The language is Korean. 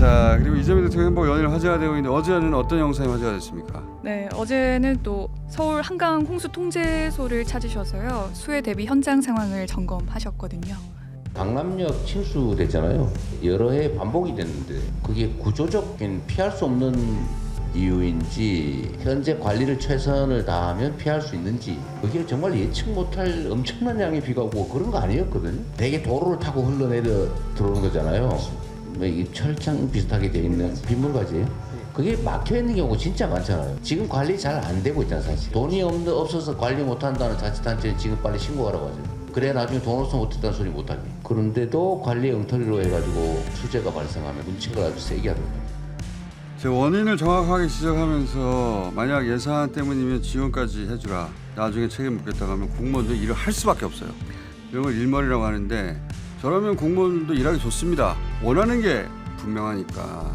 자 그리고 이재명 대통령 행보 연일 화제가 되고 있는데 어제는 어떤 영상이 화제가 됐습니까? 네, 어제는 또 서울 한강 홍수 통제소를 찾으셔서요. 수해 대비 현장 상황을 점검하셨거든요. 강남역 침수됐잖아요. 여러 해 반복이 됐는데 그게 구조적인 피할 수 없는 이유인지 현재 관리를 최선을 다하면 피할 수 있는지 그게 정말 예측 못할 엄청난 양의 비가 오고 그런 거 아니었거든요. 되게 도로를 타고 흘러내려 들어오는 거잖아요. 뭐 이게 철장 비슷하게 돼 있는 빗물가지예요. 그게 막혀 있는 경우가 진짜 많잖아요. 지금 관리 잘 안 되고 있잖아 사실. 돈이 없, 없어서 관리 못 한다는 자치단체는 지금 빨리 신고하라고 하죠. 그래 나중에 돈 없어 못했다는 소리 못하게. 그런데도 관리 엉터리로 해가지고 수재가 발생하면 문책을 아주 세게 하더라고요. 제 원인을 정확하게 지적하면서 만약 예산 때문이면 지원까지 해주라 나중에 책임 묻겠다고 하면 공무원도 일을 할 수밖에 없어요 이런 걸 일머리라고 하는데 저러면 공무원도 일하기 좋습니다. 원하는 게 분명하니까